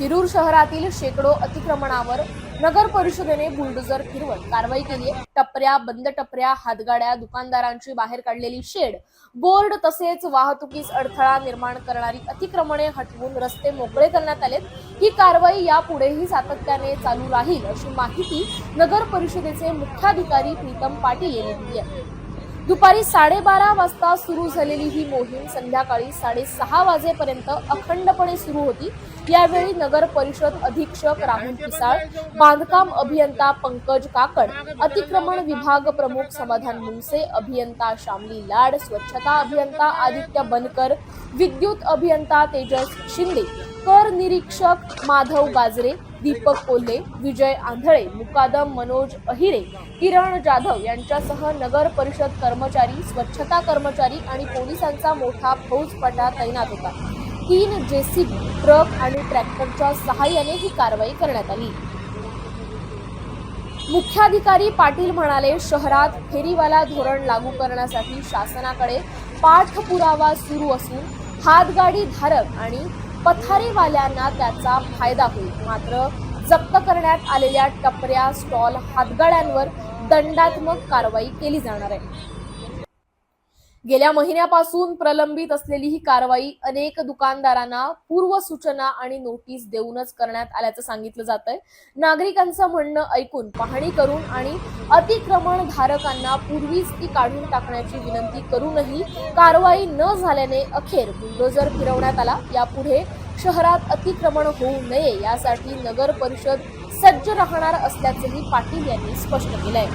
शिरूर शहरातील शेकडो अतिक्रमणावर नगर परिषदेने बुलडोजर फिरवत कारवाई केली आहे. टपऱ्या बंद टपऱ्या हातगाड्या दुकानदारांची बाहेर काढलेली शेड बोर्ड तसेच वाहतुकीस अडथळा निर्माण करणारी अतिक्रमणे हटवून रस्ते मोकळे करण्यात आलेत. ही कारवाई यापुढेही सातत्याने चालू राहील अशी माहिती नगर परिषदेचे मुख्याधिकारी प्रीतम पाटील यांनी दिली आहे. दुपारी साडेबारा वाजता सुरू झालेली ही मोहीम संध्याकाळी साडेसहा वाजेपर्यंत अखंडपणे सुरू होती. यावेळी नगर परिषद अधीक्षक राहुल पिसाळ बांधकाम अभियंता पंकज काकड अतिक्रमण विभाग प्रमुख समाधान मुंगसे अभियंता शामली लाड स्वच्छता अभियंता आदित्य बनकर विद्युत अभियंता तेजस शिंदे कर निरीक्षक माधव गाजरे दीपक कोल्हे विजय आंधळे मुकादम मनोज अहिरे किरण जाधव यांच्यासह नगर परिषद कर्मचारी स्वच्छता कर्मचारी आणि पोलिसांचा मोठा फौजपटा तैनात होता. तीन जेसीबी ट्रक आणि ट्रॅक्टरच्या सहाय्याने ही कारवाई करण्यात आली. मुख्याधिकारी पाटील म्हणाले शहरात फेरीवाला धोरण लागू करण्यासाठी शासनाकडे पाठपुरावा सुरू असून हातगाडी धारक आणि पथारीवाल्यांना त्याचा फायदा होईल. मात्र जप्त करण्यात आलेल्या टपऱ्या स्टॉल हातगाड्यांवर दंडात्मक कारवाई केली जाणार आहे. गेल्या महिन्यापासून प्रलंबित असलेली ही कारवाई अनेक दुकानदारांना पूर्व सूचना आणि नोटीस देऊनच करण्यात आल्याचं सांगितलं जात आहे नागरिकांचं म्हणणं ऐकून पाहणी करून आणि अतिक्रमण धारकांना पूर्वीच ती काढून टाकण्याची विनंती करूनही कारवाई न झाल्याने अखेर बुलडोजर फिरवण्यात आला. यापुढे शहरात अतिक्रमण होऊ नये यासाठी नगर परिषद सज्ज राहणार असल्याचंही पाटील यांनी स्पष्ट केलंय.